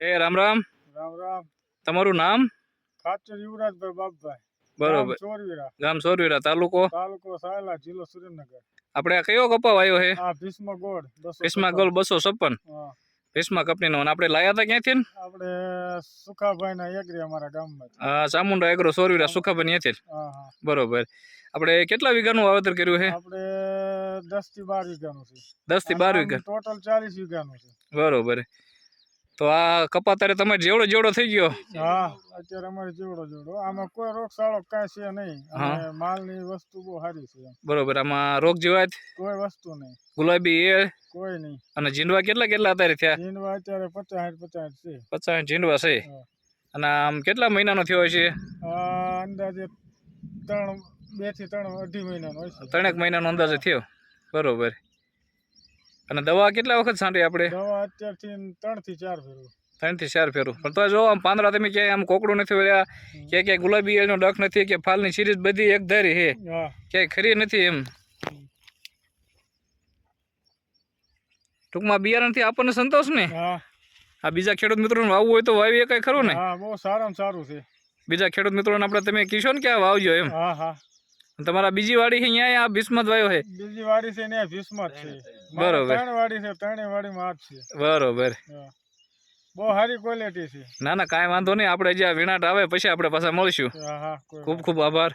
એ રામ રામ. રામ રામ. તમારું નામ? ખાચર યુવરાજભાઈ બાપભાઈ. બરોબર. ચોરવીરા ગામ સોરવીરા તાલુકો? તાલુકો સાયલા જિલ્લો સુરેન્દ્રનગર. આપણે કયો કપાવ આવ્યો છે આ ભીષ્મ ગોળ ભીષ્મા છપ્પન. બસો છપ્પન. હા. ભીષ્મા કંપનીનો. અને આપણે લાયા હતા ક્યાંથી આપણે સુખાભાઈ ના એગ્રી અમારા ગામમાં. ચામુંડા એગ્રો સોરવીરા સુખાભાઈ ત્યાંથી. હા હા. બરોબર. આપણે કેટલા વીઘાનું વાવેતર કર્યું છે આપણે દસથી બાર વીઘાનું છે. દસથી બાર વીઘા. ટોટલ ચાલીસ વીઘાનું છે. બરોબર. તો આ કપા તારે તમારે જેવડો જેવડો થઈ ગયો? હા અત્યારે અમારે જેવડો જેવડો. આમાં કોઈ રોગચાળો કાંઈ છે નહીં. અને માલની વસ્તુ બહુ સારી છે. બરોબર આમાં રોગ જીવાત કોઈ વસ્તુ નહીં. ગુલાબી એ કોઈ નહીં. અને જીંડવા કેટલા કેટલા અત્યારે થયા? જીંડવા અત્યારે પચાસ પચાસ છે. પચાસ જીંડવા છે? અને આમ કેટલા મહિનાનો થયો છે અંદાજે ત્રણ બેથી ત્રણ અઢી મહિનાનો હોય છે ત્રણેક મહિનાનો અંદાજે થયો? બરોબર. અને દવા કેટલા વખત છાંટી આપણે? દવા અત્યારથી ત્રણથી ચાર ફેરવું. ત્રણથી ચાર ફેરું પણ તો જો આમ પાંદડા તમે ક્યાંય આમ કોકડું નથી વળ્યા કે ક્યાંય ગુલાબી એનો ડખ નથી કે ફાલની સિરીઝ બધી એક ધારી છે. ક્યાંય ખરી નથી એમ. ટૂંકમાં બિયારણથી આપણને સંતોષ ને? આ બીજા ખેડૂત મિત્રોને વાવવું હોય તો વાવી કઈ ખરું ને? હા બહુ સારામાં સારું છે. બીજા ખેડૂત મિત્રોને આપણે તમે કીશો ને કે વાવજો એમ. હા હા. તમારા બીજી વાડી છે અહીંયા આ ભીષ્મત વાયો છે. બીજી વાડી છે ને ભીષ્મ છે. બરોબર. ત્રણ વાડી છે ત્રણેય વાડીમાં છે. બરોબર. બહુ સારી ક્વોલિટી છે. ના ના કાંઈ વાંધો નહીં. આપણે જે વિનાટ આવે પછી આપણે પાછા મળીશું. હા હા ખૂબ ખૂબ આભાર.